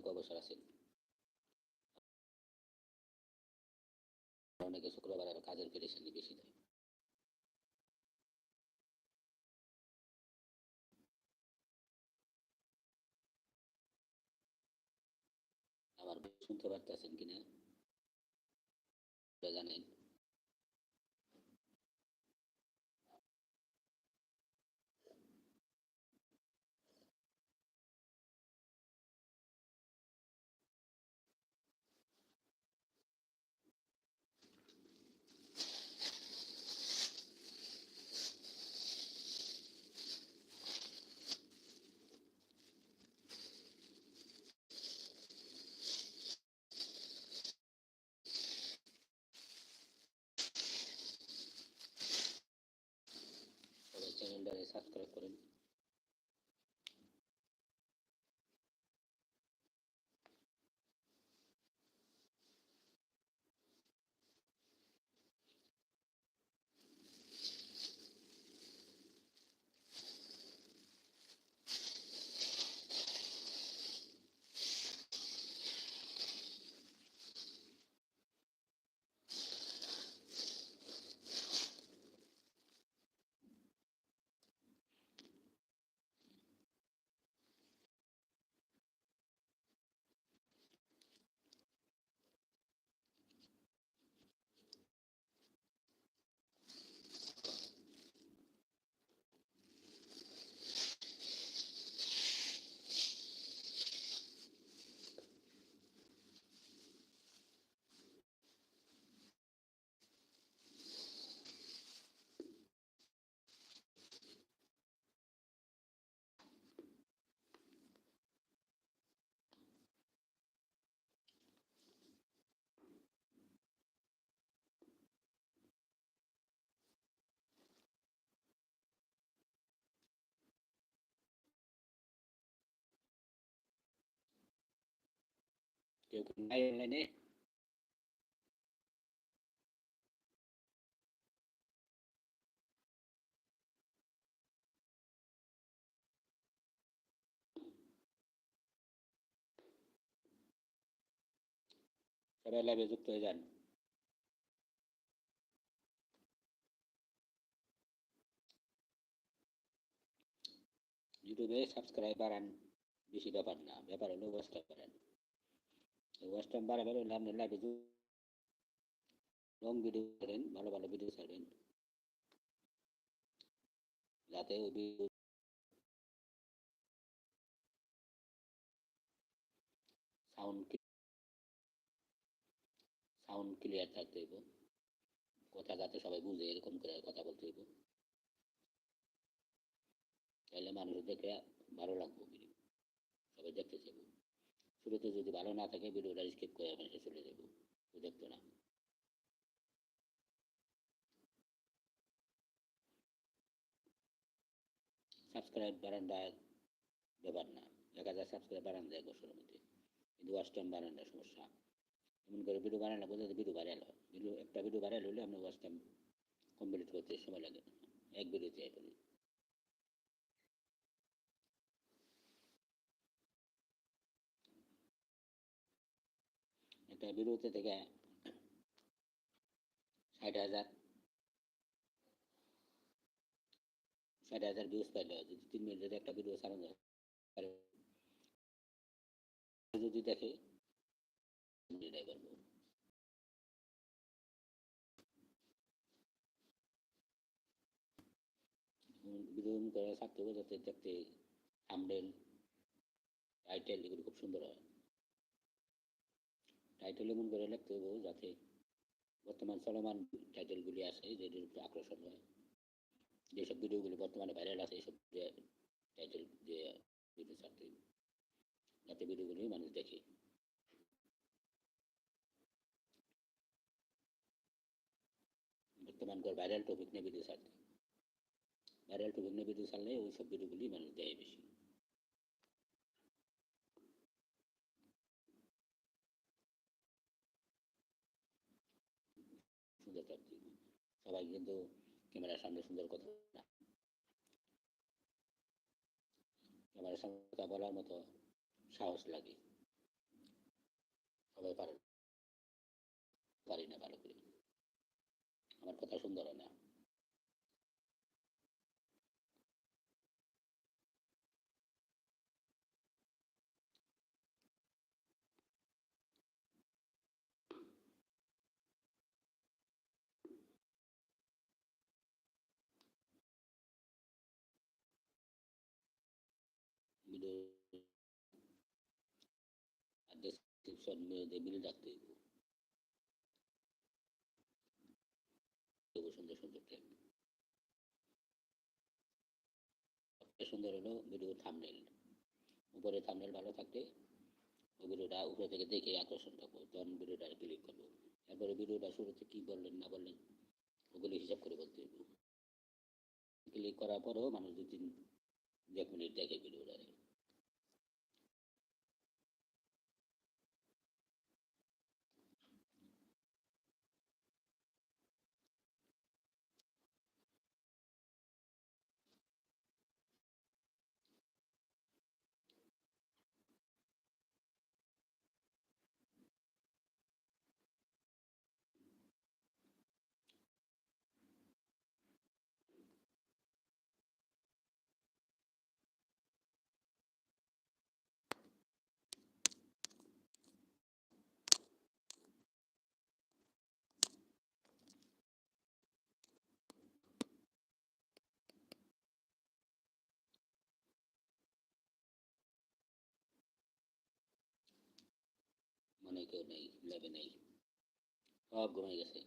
অনেক অবসর আছেন অনেকে শুক্রবার আরও কাজের পেরেশানি বেশি আমার শুনতে পারতেছেন কিনা? জানেন। সাবস্ক্রাইব করেন। কেউ কি নাই অনলাইনে সবাই লাইভে যুক্ত হয়ে যান ইউটিউবে সাবস্ক্রাইব বাড়ান বেশি ব্যাপার না ব্যাপার হলো ওয়াচ টাইম ওয়াচ টাইম বাড়াবেন হলে আপনি লাইভে লং ভিডিও করেন ভালো ভালো ভিডিও ছাড়বেন যাতে ওই ভিডিও সাউন্ড সাউন্ড ক্লিয়ার থাকতে হইব। কথা যাতে সবাই বুঝে, এরকম করে কথা বলতে হইব। তাহলে মানুষ দেখে ভালো লাগবে সবাই দেখতে চাইব। শুরুতে যদি ভালো না থাকে, ভিডিওটা স্কিপ করে মানুষে চলে যাব। দেখতো না। সাবস্ক্রাইব বাড়ান দেয় ব্যাপার না। এক হাজার সাবস্ক্রাইব বাড়ান যায় বছরের মধ্যে। কিন্তু ওয়াচ টাইম বাড়ানোর সমস্যা। এমন করে ভিডিও বানালে বোঝাতে ভিডিও বাড়ালো ভিডিও একটা ভিডিও বাড়ালে হলে আপনার ওয়াচ টাইম কমপ্লিট করতে সময় লাগে এক ভিডিওতে একটা ভিডিওতে থেকে ষাট হাজার ষাট হাজার ভিউজ পাইলে। যদি তিন মিনিটের একটা ভিডিও ছাড়ানো যায় যদি দেখে ভিডিও করে হবে যাতে দেখতে থামডেল টাইটেল এগুলো খুব সুন্দর হয়। টাইটেল এমন করে লিখতে হবে যাতে বর্তমান চলমান টাইটেলগুলি আছে যেটির উপরে আকর্ষণ হয়। যেসব ভিডিওগুলি বর্তমানে ভাইরাল আছে এইসব টাইটেল দিয়ে ভিডিও ছাড়তে যাতে ভিডিওগুলি মানুষ দেখে। বর্তমানকার ভাইরাল টপিক নিয়ে ভিডিও ছাড়তে। ভাইরাল টপিক নিয়ে ভিডিও ছাড়লে ওই সব ভিডিওগুলি মানুষ দেয় বেশি। থাকতে সবাই কিন্তু ক্যামেরার সামনে সুন্দর কথা না। ক্যামেরার সামনে কথা বলার মতো সাহস লাগে। সবাই পারে পারি না ভালো করে। আমার কথা সুন্দর হয় না। রাখতে হইব দেবো সুন্দর সুন্দর হলো ভিডিও থামনেল উপরে থামনেল ভালো ভিডিওটা উপরে থেকে দেখে আকর্ষণ থাকব তখন ভিডিওটা ক্লিক করব। তারপরে ভিডিওটা শুরুতে কী বললেন, না বললেন, ওগুলো হিসাব করে বলতে ক্লিক করার পরেও মানুষ দু তিন, এক মিনিট দেখে ভিডিওটা কেউ নেই ল্যাবে নেই সব ঘুমিয়ে গেছে